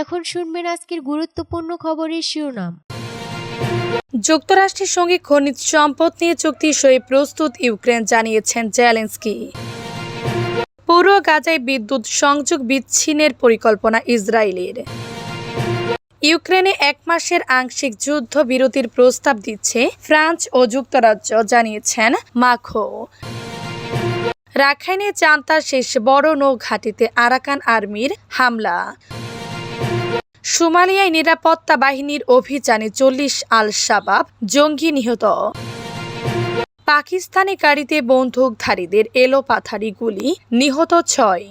এখন শুনবেন আজকের গুরুত্বপূর্ণ খবরের শিরোনাম। যুক্তরাষ্ট্রের সঙ্গে খনিজ সম্পদ নিয়ে চুক্তি সই প্রস্তুত ইউক্রেন, জানিয়েছেন জেলেন্সকি। পুরো গাজায় বিদ্যুৎ সংযোগ বিচ্ছিন্নের পরিকল্পনা ইসরায়েলের। ইউক্রেনে এক মাসের আংশিক যুদ্ধ বিরতির প্রস্তাব দিচ্ছে ফ্রান্স ও যুক্তরাজ্য, জানিয়েছেন মাখো। রাখাইনে চান্তার শেষ বড় নৌ ঘাঁটিতে আরাকান আর্মির হামলা। সোমালিয়ায় নিরাপত্তা বাহিনীর অভিযানে চল্লিশ আল শাবাব জঙ্গি নিহত। পাকিস্তানি গাড়িতে বন্দুকধারীদের এলোপাথারি গুলি, নিহত ছয়।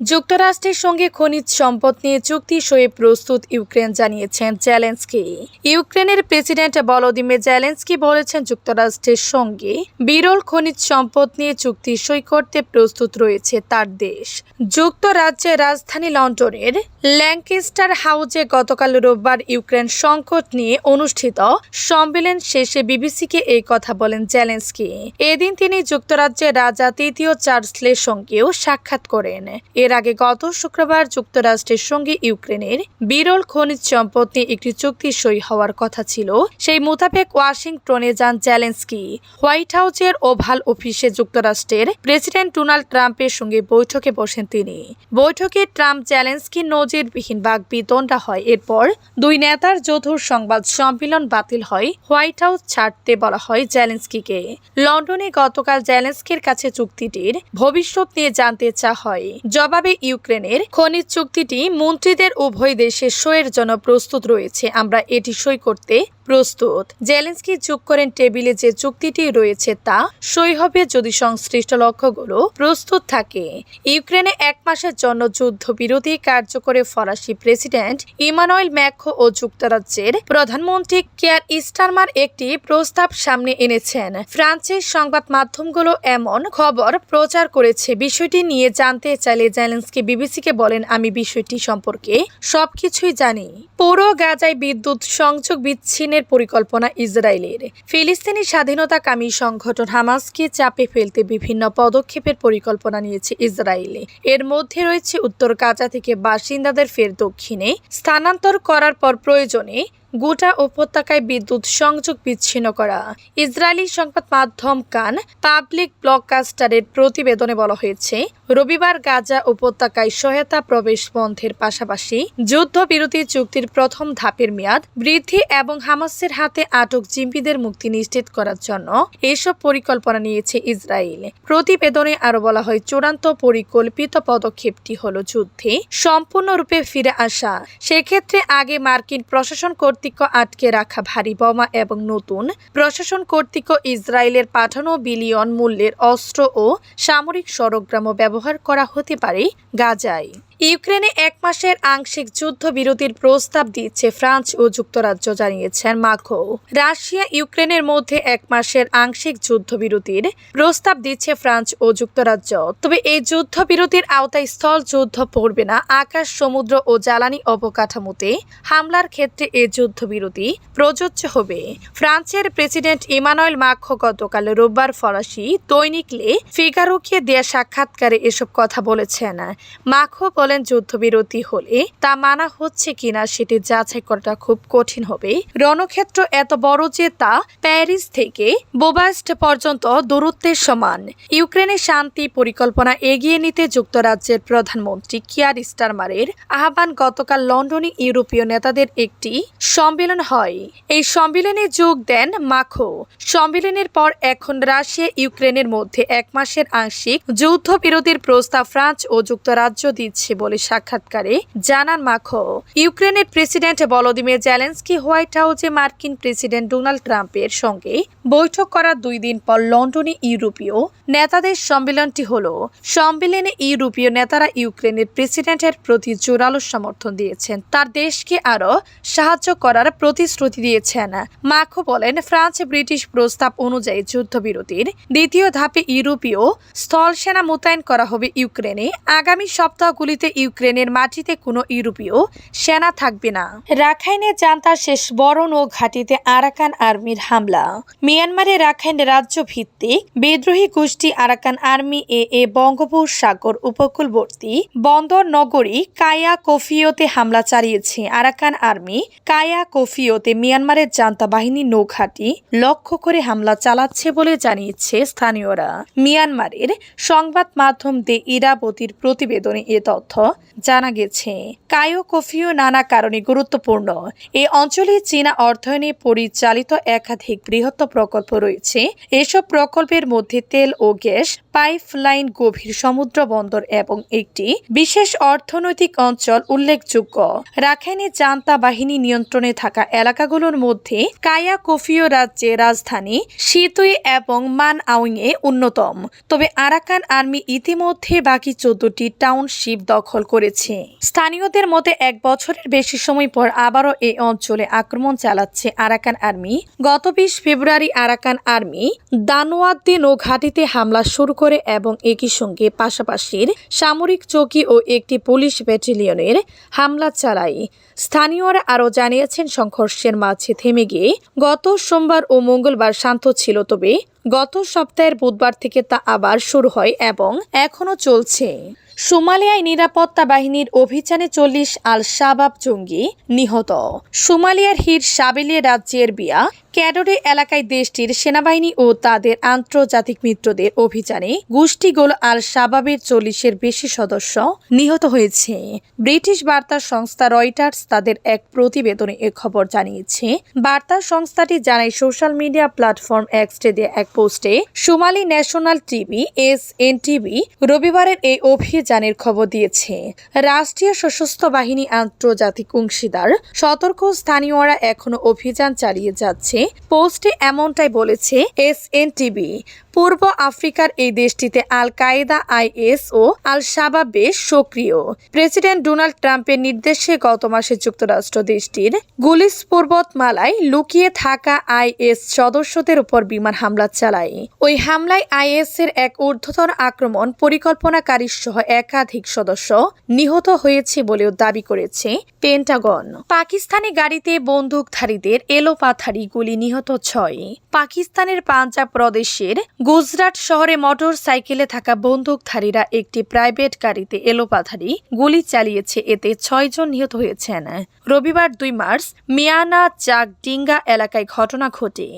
যুক্তরাষ্ট্রের সঙ্গে খনিজ সম্পদ নিয়ে চুক্তি সয়ে প্রস্তুত ইউক্রেন জানিয়েছেন জেলেন্সকি। ইউক্রেনের প্রেসিডেন্ট ভলোদিমির জেলেন্সকি বলেছেন যুক্তরাষ্ট্রের সঙ্গে বিরল খনিজ সম্পদ নিয়ে চুক্তি সই করতে প্রস্তুত রয়েছে তার দেশ। যুক্তরাজ্যের রাজধানী লন্ডনের ল্যাঙ্কেস্টার হাউজে গতকাল রোববার ইউক্রেন সংকট নিয়ে অনুষ্ঠিত সম্মেলন শেষে বিবিসিকে এই কথা বলেন জেলেন্সকি। এদিন তিনি যুক্তরাজ্যের রাজা তৃতীয় চার্লসের সঙ্গেও সাক্ষাৎ করেন। এর আগে গত শুক্রবার যুক্তরাষ্ট্রের সঙ্গে ইউক্রেনের বিরল খনিজ সম্পদ নিয়ে একটি চুক্তি সই হওয়ার কথা ছিল। সেই মোতাবেক ওয়াশিংটনে যান জেলেন্সকি। হোয়াইট হাউসের ওভাল অফিসে যুক্তরাষ্ট্রের প্রেসিডেন্ট ডোনাল্ড ট্রাম্পের সঙ্গে বৈঠকে বসেন তিনি। বৈঠকে ট্রাম্প জেলেন্সকি নজিরবিহীন বাক বিতণ্ডা হয়। এরপর দুই নেতার যৌথ সংবাদ সম্মেলন বাতিল হয়। হোয়াইট হাউস ছাড়তে বলা হয় জেলেন্সকিকে। লন্ডনে গতকাল জেলেন্সকির কাছে চুক্তিটির ভবিষ্যৎ নিয়ে জানতে চা হয়। জবাবে ইউক্রেনের খনিজ চুক্তিটি মন্ত্রীদের উভয় দেশে সইয়ের জন্য প্রস্তুত রয়েছে। আমরা এটি সই করতে প্রস্তুত। জেলেন্সকি যোগ করেন টেবিলে যে চুক্তিটি রয়েছে তা সই হবে যদি সংশ্লিষ্ট লক্ষ্যগুলো প্রস্তুত থাকে। ইউক্রেনে এক মাসের জন্য যুদ্ধবিরতি কার্যকরে ফরাসি প্রেসিডেন্ট ইমানুয়েল ম্যাক্রো ও যুক্তরাজ্যের প্রধানমন্ত্রী কেয়ার ইস্টারমার একটি প্রস্তাব সামনে এনেছেন। ফ্রান্সের সংবাদ মাধ্যমগুলো এমন খবর প্রচার করেছে। বিষয়টি নিয়ে জানতে চাইলে জেলেন্সকি বিবিসিকে বলেন, আমি বিষয়টি সম্পর্কে সবকিছুই জানি। পুরো গাজায় বিদ্যুৎ সংযোগ বিচ্ছিন্নের পরিকল্পনা ইসরায়েলের। ফিলিস্তিনি স্বাধীনতাকামী সংগঠন হামাসকে চাপে ফেলতে বিভিন্ন পদক্ষেপের পরিকল্পনা নিয়েছে ইসরায়েলে। এর মধ্যে রয়েছে উত্তর কাজা থেকে বাসিন্দাদের ফের দক্ষিণে স্থানান্তর করার পর প্রয়োজনে গোটা উপত্যকায় বিদ্যুৎ সংযোগ বিচ্ছিন্ন করা। ইসরায়েলি সংবাদ মাধ্যম কান পাবলিক ব্লডকাস্টারের প্রতিবেদনে বলা হয়েছে, রবিবার গাজা উপত্যকায় সহায়তা প্রবেশ বন্ধের পাশাপাশি যুদ্ধবিরতি চুক্তির প্রথম ধাপের মেয়াদ বৃদ্ধি এবং হামাসের হাতে আটক জিম্পিদের মুক্তি নিশ্চিত করার জন্য এসব পরিকল্পনা নিয়েছে ইসরায়েল। প্রতিবেদনে আরও বলা হয়, চূড়ান্ত পরিকল্পিত পদক্ষেপটি হলো যুদ্ধে সম্পূর্ণরূপে ফিরে আসা। সেক্ষেত্রে আগে মার্কিন প্রশাসন কর্তৃক আটকে রাখা ভারী বোমা এবং নতুন প্রশাসন কর্তৃক ইসরায়েলের পাঠানো বিলিয়ন মূল্যের অস্ত্র ও সামরিক সরগ্রামও ব্যবহার করা হতে পারে গাজায়। ইউক্রেনে এক মাসের আংশিক যুদ্ধবিরতির প্রস্তাব দিচ্ছে ফ্রান্স ও যুক্তরাজ্য, জানিয়েছেন মাখো। রাশিয়া ইউক্রেনের মধ্যে এক মাসের আংশিক যুদ্ধবিরতির প্রস্তাব দিচ্ছে ফ্রান্স ও যুক্তরাজ্য। তবে এই যুদ্ধবিরতির আওতায় স্থল যুদ্ধ পড়বে না। আকাশ, সমুদ্র ও জ্বালানি অবকাঠামোতে হামলার ক্ষেত্রে এই যুদ্ধবিরতি প্রযোজ্য হবে। ফ্রান্সের প্রেসিডেন্ট ইমানুয়েল মাখো গতকাল রোববার ফরাসি দৈনিক লে ফিগারোকে দেয়া সাক্ষাৎকারে এসব কথা বলেছেন। মাখো বলেন, যুদ্ধবিরতি হলে তা মানা হচ্ছে কিনা সেটি যাচাই করাটা খুব কঠিন হবে। রণক্ষেত্র এত বড় যে তা প্যারিস থেকে বোবাস্ট পর্যন্ত দূরত্বের সমান। ইউক্রেনের শান্তি পরিকল্পনা এগিয়ে নিতে যুক্তরাজ্যের প্রধানমন্ত্রী কিয়ার স্টারমারের আহ্বান গতকাল লন্ডনে ইউরোপীয় নেতাদের একটি সম্মেলন হয়। এই সম্মেলনে যোগ দেন মাখো। সম্মেলনের পর এখন রাশিয়া ইউক্রেনের মধ্যে এক মাসের আংশিক যুদ্ধবিরতির প্রস্তাব ফ্রান্স ও যুক্তরাজ্য দিচ্ছে বলে সাক্ষাৎকারে জানান মাখো। ইউক্রেনের প্রেসিডেন্ট ভলোদিমির জেলেন্সকি হোয়াইট হাউসে মার্কিন প্রেসিডেন্ট ডোনাল্ড ট্রাম্পের সঙ্গে বৈঠক করার দুই দিন পর লন্ডনে ইউরোপীয় নেতাদের সম্মেলনটি হলো। সম্মেলনে ইউরোপীয় নেতারা ইউক্রেনের প্রেসিডেন্টের প্রতি জোরালো সমর্থন দিয়েছেন। তার দেশকে আরও সাহায্য করার প্রতিশ্রুতি দিয়েছেন। মাখো বলেন, ফ্রান্স ব্রিটিশ প্রস্তাব অনুযায়ী যুদ্ধবিরতির দ্বিতীয় ধাপে ইউরোপীয় স্থল সেনা মোতায়েন করা হবে ইউক্রেনে। আগামী সপ্তাহগুলিতে বলছে ইউক্রেনের মাটিতে কোনো ইউরোপীয় সেনা থাকবে না। রাখাইনে জান্তার শেষ বড় নৌ ঘাটিতে আরাকান আর্মির হামলা। মিয়ানমারে রাখাইন রাজ্য ভিত্তিক বিদ্রোহী গোষ্ঠী আরাকান আর্মি এ এ বঙ্গোপসাগর উপকূলবর্তী বন্দর নগরী কায়া কফিওতে হামলা চালিয়েছে আরাকান আর্মি। কায়া কফিওতে মিয়ানমারের জান্তা বাহিনী নৌঘাটি লক্ষ্য করে হামলা চালাচ্ছে বলে জানিয়েছে স্থানীয়রা। মিয়ানমারের সংবাদ মাধ্যম দে ইরাবতীর প্রতিবেদনে এ তথ্য। জানা গেছে। কায়ো, কফিও নানা কারণে গুরুত্বপূর্ণ। এই অঞ্চলে চীনা অর্থায়নে পরিচালিত একাধিক বৃহত্তর প্রকল্প রয়েছে। এসব প্রকল্পের মধ্যে তেল ও গ্যাস পাইপলাইন গভীর সমুদ্র বন্দর এবং একটি বিশেষ অর্থনৈতিক অঞ্চল উল্লেখযোগ্য। রাখাইনে জান্তা বাহিনী নিয়ন্ত্রণে থাকা এলাকাগুলোর মধ্যে কায়া কফিও রাজ্যের রাজধানী সিতুই এবং মান আউংয়ে অন্যতম তবে আরাকান আর্মি ইতিমধ্যে বাকি চোদ্দটি টাউনশিপ দখল করেছে। স্থানীয়দের মতে এক বছরের বেশি সময় পর আবারও এই অঞ্চলে আক্রমণ চালাচ্ছে আরাকান আর্মি। গত বিশ ফেব্রুয়ারি আরাকান আর্মি দানোয়াদ্দিন ও নৌঘাটিতে হামলা শুরু করে এবং একই সঙ্গে পাশাপাশির সামরিক চৌকি ও একটি পুলিশ ব্যাটালিয়নের হামলা চালায়। স্থানীয়রা আরও জানিয়েছেন, সংঘর্ষের মাঝে থেমে গিয়ে গত সোমবার ও মঙ্গলবার শান্ত ছিল, তবে গত সপ্তাহের বুধবার থেকে তা আবার শুরু হয় এবং এখনও চলছে। সোমালিয়ায় নিরাপত্তা বাহিনীর অভিযানে চল্লিশ আল শাবাব জঙ্গি নিহত। সোমালিয়ার হির সাবেলিয়া রাজ্যের বিয়া ক্যাডোরে এলাকায় দেশটির সেনাবাহিনী ও তাদের আন্তর্জাতিক মিত্রদের অভিযানে গোষ্ঠীগোল আল শাবাবের চল্লিশের বেশি সদস্য নিহত হয়েছে। ব্রিটিশ বার্তা সংস্থা রয়টার্স তাদের এক প্রতিবেদনে এ খবর জানিয়েছে। বার্তা সংস্থাটি জানায়, সোশ্যাল মিডিয়া প্ল্যাটফর্ম এক্সটে দিয়ে এক পোস্টে, Somali national TV, S N TV রবিবারের এই অভিযানের খবর দিয়েছে। রাষ্ট্রীয় সশস্ত্র বাহিনী আন্তর্জাতিক অংশীদার, সতর্ক স্থানীয়রা এখনও অভিযান চালিয়ে যাচ্ছে। পোস্টে এমনটাই বলেছে এস এন টিভি পূর্ব আফ্রিকার এই দেশটিতে আল কায়েদা আইএস ও আল শাবাব বেশ সক্রিয়। প্রেসিডেন্ট ডোনাল্ড ট্রাম্পের নির্দেশে গত মাসে যুক্তরাষ্ট্র দেশটির গুলিস পর্বতমালায় লুকিয়ে থাকা আইএস সদস্যদের উপর বিমান হামলা চালায়। ওই হামলায় আইএস এর এক ঊর্ধ্বতন আক্রমণ পরিকল্পনাকারী সহ একাধিক সদস্য নিহত হয়েছে বলেও দাবি করেছে পেন্টাগন। পাকিস্তানি গাড়িতে বন্দুকধারীদের এলোপাথারি গুলি নিহত ছয়। পাকিস্তানের পাঞ্জাব প্রদেশের গুজরাট শহরে মোটর সাইকেলে থাকা বন্দুকধারীরা একটি প্রাইভেট গাড়িতে এলোপাথারি গুলি চালিয়েছে। এতে ছয়জন নিহত হয়েছেন। রবিবার দুই মার্চ মিয়ানা চাকডিঙ্গা এলাকায় ঘটনা ঘটে।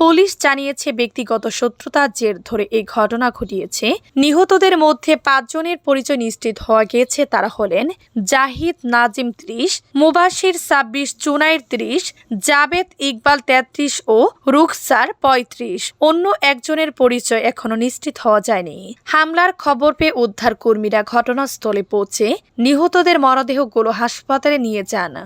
পুলিশ জানিয়েছে, ব্যক্তিগত শত্রুতার জের ধরে এই ঘটনা ঘটিয়েছে। নিহতদের মধ্যে পাঁচজনের পরিচয় নিশ্চিত হওয়া গিয়েছে তারা হলেন জাহিদ নাজিম ত্রিশ মুবাসির ছাব্বিশ চুনাইর ত্রিশ, জাবেদ ইকবাল তেত্রিশ ও রুখসার পঁয়ত্রিশ। অন্য একজনের পরিচয় এখনও নিশ্চিত হওয়া যায়নি। হামলার খবর পেয়ে উদ্ধার কর্মীরা ঘটনাস্থলে পৌঁছে নিহতদের মরদেহগুলো হাসপাতালে নিয়ে যান।